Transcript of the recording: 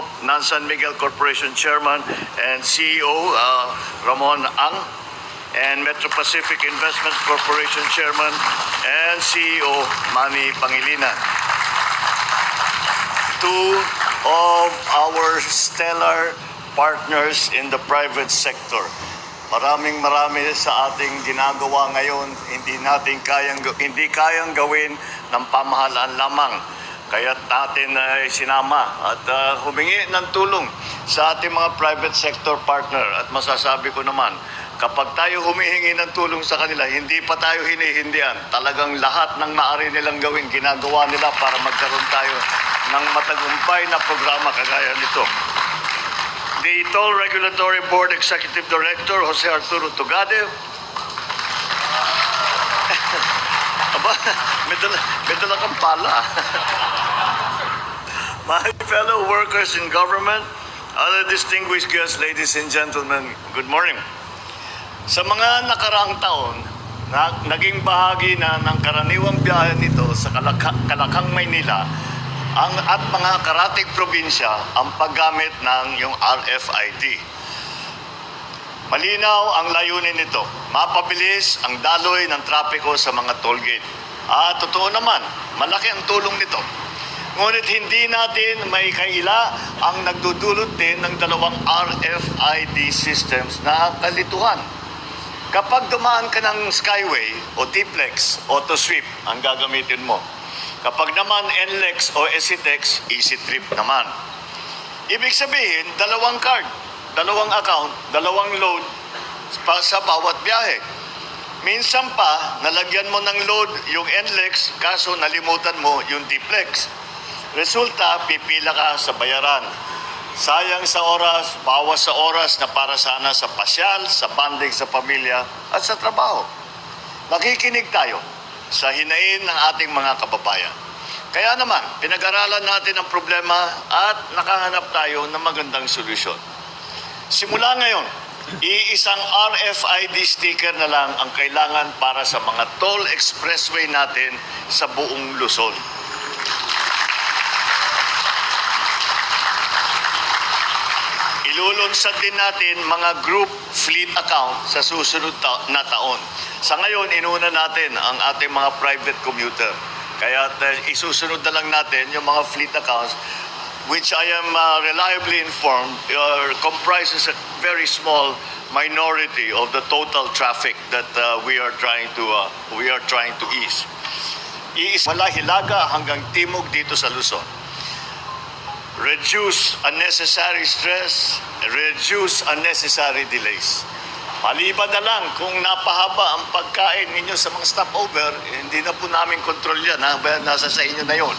COP Nansan Miguel Corporation Chairman and CEO uh, Ramon Ang, and Metro Pacific Investment Corporation Chairman and CEO Manny Pangilinan. Two of our stellar partners in the private sector. Maraming marami sa ating ginagawa ngayon, hindi natin kayang hindi kayang gawin ng pamahalaan lamang. Kaya natin ay sinama at ah, humingi ng tulong sa ating mga private sector partner at masasabi ko naman, kapag tayo humihingi ng tulong sa kanila, hindi pa tayo hinihindihan. Talagang lahat ng maaari nilang gawin, ginagawa nila para magkaroon tayo ng matagumpay na programa kagaya nito. The Toll Regulatory Board Executive Director, Jose Arturo Tugade. Aba, may dala, may dala kang pala. My fellow workers in government, other distinguished guests, ladies and gentlemen, good morning. Sa mga nakaraang taon, na, naging bahagi na ng karaniwang biyahe nito sa Kalaka, Kalakang, Maynila ang, at mga karatig probinsya ang paggamit ng yung RFID. Malinaw ang layunin nito. Mapabilis ang daloy ng trapiko sa mga toll gate. At totoo naman, malaki ang tulong nito. Ngunit hindi natin may kaila ang nagdudulot din ng dalawang RFID systems na kalituhan. Kapag dumaan ka ng Skyway o T-Plex, Auto Sweep ang gagamitin mo. Kapag naman NLEX o EasyTex, Easy Trip naman. Ibig sabihin, dalawang card, dalawang account, dalawang load pa sa bawat biyahe. Minsan pa, nalagyan mo ng load yung NLEX, kaso nalimutan mo yung T-Plex. Resulta, pipila ka sa bayaran. Sayang sa oras, bawas sa oras na para sana sa pasyal, sa banding sa pamilya, at sa trabaho. Nakikinig tayo sa hinain ng ating mga kababayan. Kaya naman, pinag-aralan natin ang problema at nakahanap tayo ng magandang solusyon. Simula ngayon, iisang RFID sticker na lang ang kailangan para sa mga toll expressway natin sa buong Luzon. Ilulunsad din natin mga group fleet account sa susunod ta- na taon. Sa ngayon, inuna natin ang ating mga private commuter. Kaya uh, isusunod na lang natin yung mga fleet accounts which I am uh, reliably informed uh, comprises a very small minority of the total traffic that uh, we are trying to uh, we are trying to ease. Iis mula Hilaga hanggang Timog dito sa Luzon reduce unnecessary stress, reduce unnecessary delays. Maliban na lang kung napahaba ang pagkain ninyo sa mga stopover, hindi na po namin kontrol yan. Ha? Nasa sa inyo na yon.